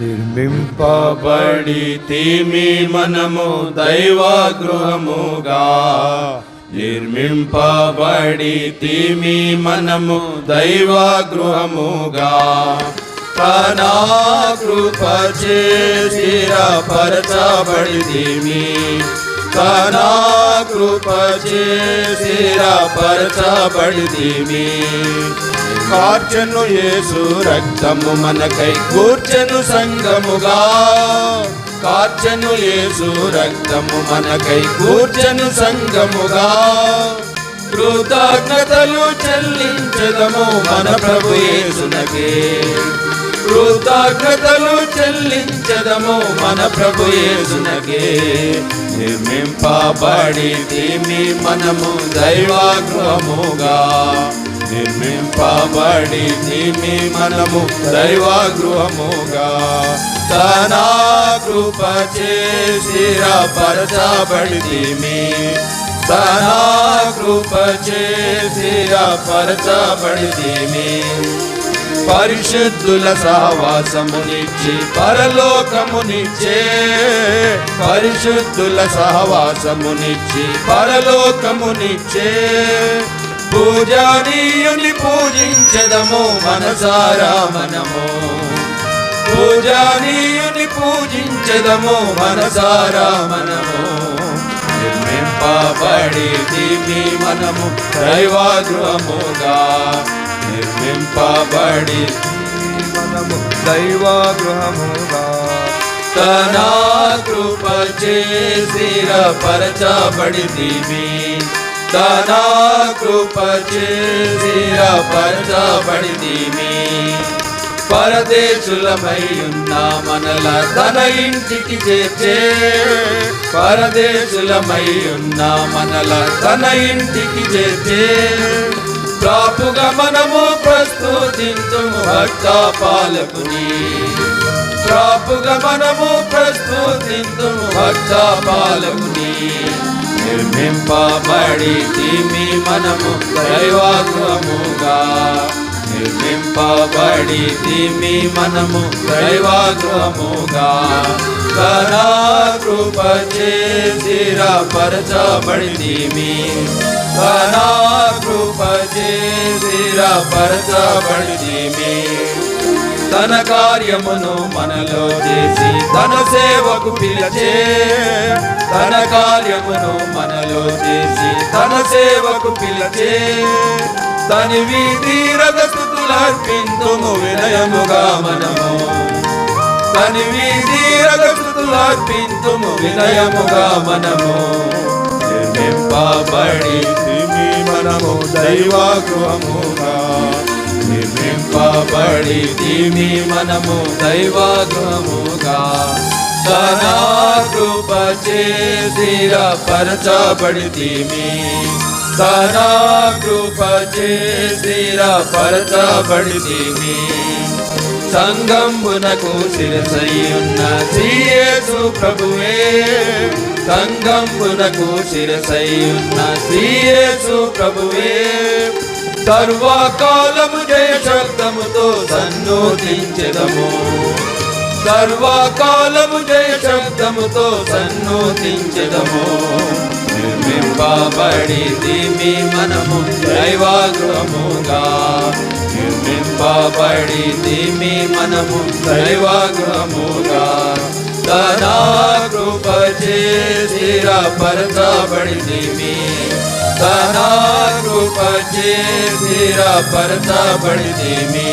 నిర్మింపబడి తీమి మనము దైవగృహముగా. నిర్మింపబడి తీమి మనము దైవగృహముగా. గృహముగా కృప చేసిర పరచబడి తీమి కృప చేసిర కార్చను యేసు రక్తము మనకై కూర్చను సంగముగా. కార్చను యేసు రక్తము మనకై కూర్చను సంగముగా. కృతజ్ఞతలు చెల్లించదము మన ప్రభు యేసునకే. కృతజ్ఞతలు చెల్లించదము మన ప్రభు యేసునకే. నిర్మింపబడి తీమి మనము దైవాగృహముగా నిర్మింపబడి తీమి మనము దైవాగృహముగా తన కృప చేసిర పరచబడి తీమి తన కృప చేసిర పరచబడి తీమి పరిశుద్ధుల సహవాసమునిచ్చి పరలోకమునిచ్చే పరిశుద్ధుల సహవాసమునిచ్చి పరలోకమునిచ్చే. పూజానీయుని పూజించదము మనసారా మనము. పూజానీయుని పూజించదము మనసారా మనము. నిర్మింపబడి మనము దైవాగృహముగా నిర్మింపబడి మనము దైవ గృహముగా తన కృప చేసిర పరచబడి దీవి తన కృప చేసిర పరచబడి దీవి పరదేశులమై ఉన్న మనల తన ఇంటికి చేర్చే. పరదేశులమై ఉన్న మనల తన ఇంటికి చేర్చే. ప్రాపుగా మనము ప్రస్తుతింతుము భక్త పాలకుని ప్రాపుగా మనము ప్రస్తుతింతుము భక్త పాలకుని నిర్మింపబడి తిమి మనము దైవాగ్రముగా నిర్మింపబడి తిమి మనము దైవాగ్రముగా కరా కృప చేసిరా పరచబడి తిమి. కరా కృప చేసిర తన కార్యమును మనలో చేసి తన సేవకు పిలిచే తన కార్యమును మనలో చేసి తన సేవకు పిలిచే తని వీధి రగతులర్పింతుము వినయముగా మనము. తని వీధి రగతులర్పింతుము వినయముగా మనము. నిర్మింపబడి మనము దైవాగృహముగా. నిర్మింపబడి మనము దైవాగముగా తన కృప చేసిర పరచబడితిమి తన కృప చేసిర పరచబడితిమి సంగమునకు శిరసయ్యున్న శ్రీయేసు ప్రభువే. సంగమునకు శిరసయ్యున్న శ్రీయేసు ప్రభువే. సర్వకాలము జయ శబ్దముతో సన్నోదించదము సర్వకాలము జయ శబ్దముతో సన్నోదించదము నిర్మింపబడి మీ మనము దైవాగృహముగా. నిర్మింపబడి మీ మనము దైవాగృహముగా. తన కృప చేసిర పరచబడి దీమి తన కృప చేసిర పరచబడి దీమి